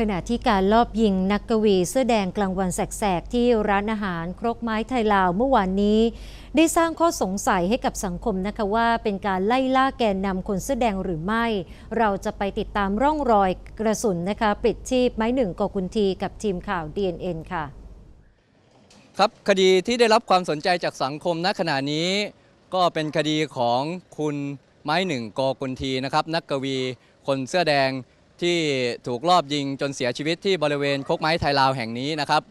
ขณะที่การลอบยิงนักกวีเสื้อแดงกลางวันแสกๆที่ร้านอาหารครกไม้ไทยลาวเมื่อวานนี้ ได้สร้างข้อสงสัยให้กับสังคมนะคะว่าเป็นการไล่ล่าแกนนำคนเสื้อแดงหรือไม่ เราจะไปติดตามร่องรอยกระสุนนะคะปิดชีพไม้หนึ่งกกุนทีกับทีมข่าว DNN ค่ะ ครับคดีที่ได้รับความสนใจจากสังคมณขณะนี้ ก็เป็นคดีของคุณไม้หนึ่งกกุนทีนะครับนักกวีคนเสื้อแดง ที่ถูกลอบยิงจนเสียชีวิตที่บริเวณคกไม้ไทยลาวแห่งนี้นะครับ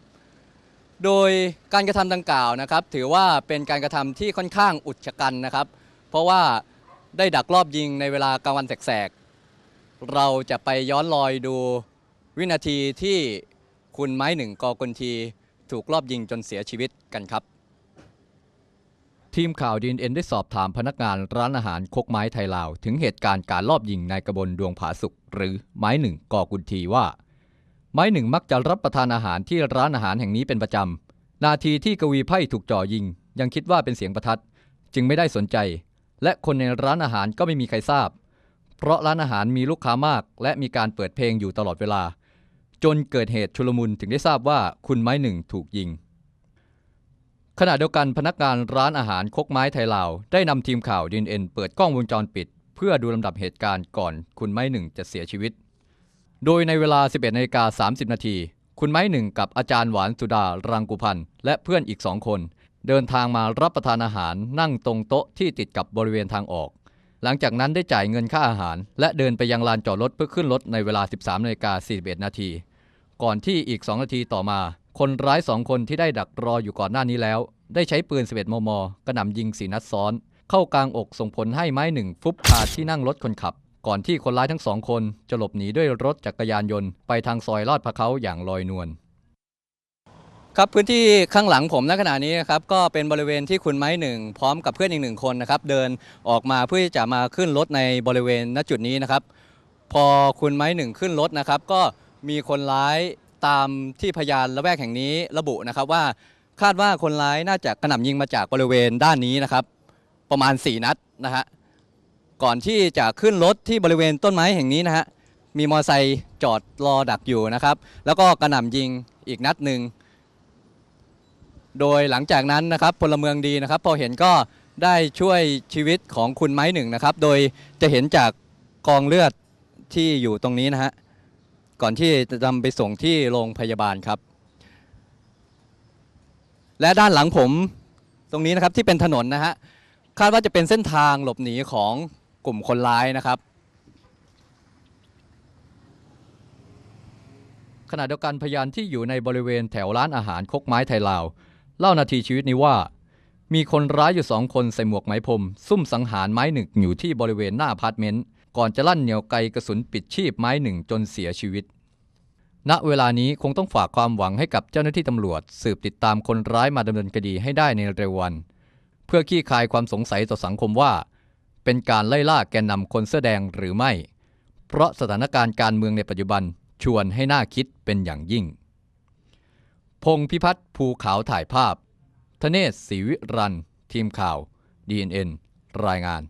โดยการกระทำดังกล่าวนะครับ ถือว่าเป็นการกระทำที่ค่อนข้างอุกชะกันนะครับ เพราะว่าได้ดักลอบยิงในเวลากลางวันแสกๆ เราจะไปย้อนรอยดูวินาทีที่คุณไม้หนึ่งกอกุนที ถูกลอบยิงจนเสียชีวิตกันครับ ทีมข่าวดีเอ็นได้สอบถามพนักงานร้านอาหารคกไม้ไทยลาว ถึงเหตุการณ์การลอบยิงนายกระบลดวงผาสุกหรือไม้หนึ่งกอกุนทีว่า ไม้หนึ่งมักจะรับประทานอาหารที่ร้านอาหารแห่งนี้เป็นประจำ นาทีที่กวีไพ่ถูกจ่อยิง ยังคิดว่าเป็นเสียงประทัด จึงไม่ได้สนใจ และคนในร้านอาหารก็ไม่มีใครทราบ เพราะร้านอาหารมีลูกค้ามาก และมีการเปิดเพลงอยู่ตลอดเวลา จนเกิดเหตุชุลมุนถึงได้ทราบว่าคุณไม้หนึ่งถูกยิง ขณะเดียวกันพนักงานร้านอาหารคกไม้ไทยลาว ได้นำทีมข่าวดีเอ็นเปิดกล้องวงจรปิด เพื่อดูลำดับเหตุการณ์ก่อนคุณไม้หนึ่งจะเสียชีวิต โดยในเวลา 11นาฬิกา30 นาที คุณไม้หนึ่งกับอาจารย์หวานสุดารังกุพันธ์และเพื่อนอีกสองคน เดินทางมารับประทานอาหารนั่งตรงโต๊ะที่ติดกับบริเวณทางออก หลังจากนั้นได้จ่ายเงินค่าอาหาร และเดินไปยังลานจอดรถเพื่อขึ้นรถในเวลา 13นาฬิกา41นาทีก่อนที่อีก 2 นาทีต่อมา คนร้ายสองคนที่ได้ดักรออยู่ก่อนหน้านี้แล้ว ได้ใช้ปืน 11 มม กระหน่ำยิงสีนัดซ้อน เข้ากลางอกส่งผลให้ไม้หนึ่งฟุบขาดที่นั่งรถคนขับ ก่อนที่คนร้ายทั้งสองคนจะหลบหนีด้วยรถจักรยานยนต์ไปทางซอยลาดพร้าอย่างลอยนวลครับพื้นที่ข้างหลังผมณขณะนี้นะครับก็เป็นบริเวณที่คุณไม้หนึ่งพร้อมกับเพื่อนอีกหนึ่งคนนะครับเดินออกมาเพื่อจะมาขึ้นรถในบริเวณณจุดนี้นะครับ พอคุณไม้หนึ่งขึ้นรถนะครับ ก็มีคนร้าย ตามที่พยานละแวกแห่งนี้ระบุนะครับว่าคาดว่าคนร้ายน่าจะกระหน่ำยิงมาจากบริเวณด้านนี้นะครับ ประมาณ 4 นัดนะฮะก่อนที่จะขึ้นรถที่บริเวณต้นไม้แห่งนี้นะฮะมีมอเตอร์ไซค์จอดรอดักอยู่นะครับ แล้วก็กระหน่ำยิงอีกนัดหนึ่งโดยหลังจากนั้นนะครับพลเมืองดีนะครับ พอเห็นก็ได้ช่วยชีวิตของคุณไม้หนึ่งนะครับ โดยจะเห็นจากกองเลือดที่อยู่ตรงนี้นะฮะ ก่อนที่จะนำไปส่งที่โรงพยาบาลครับ และด้านหลังผมตรงนี้นะครับที่เป็นถนนนะฮะคาดว่าจะเป็นเส้นทางหลบหนีของกลุ่มคนร้ายนะครับ ขณะเดียวกันพยานที่อยู่ในบริเวณแถวร้านอาหารคกไม้ไทยลาว เล่านาทีชีวิตนี้ว่า มีคนร้ายอยู่สองคนใส่หมวกไหมพรมซุ่มสังหารไม้หนึ่งอยู่ที่บริเวณหน้าอพาร์ตเมนต์ ก่อนจะลั่นเหนียวไกกระสุนปิดชีพไม้หนึ่งจนเสียชีวิต ณ เวลานี้คงต้องฝากความหวังให้กับเจ้าหน้าที่ตำรวจ สืบติดตามคนร้ายมาดำเนินคดีให้ได้ในเร็ววัน เพื่อขี้คายความสงสัยต่อสังคมว่า เป็นการไล่ล่าแกนนำคนเสื้อแดงหรือไม่ เพราะสถานการณ์การเมืองในปัจจุบันชวนให้น่าคิดเป็นอย่างยิ่ง พงพิพัฒน์ภูขาวถ่ายภาพทเนศศรีวิรันทีมข่าว DNN รายงาน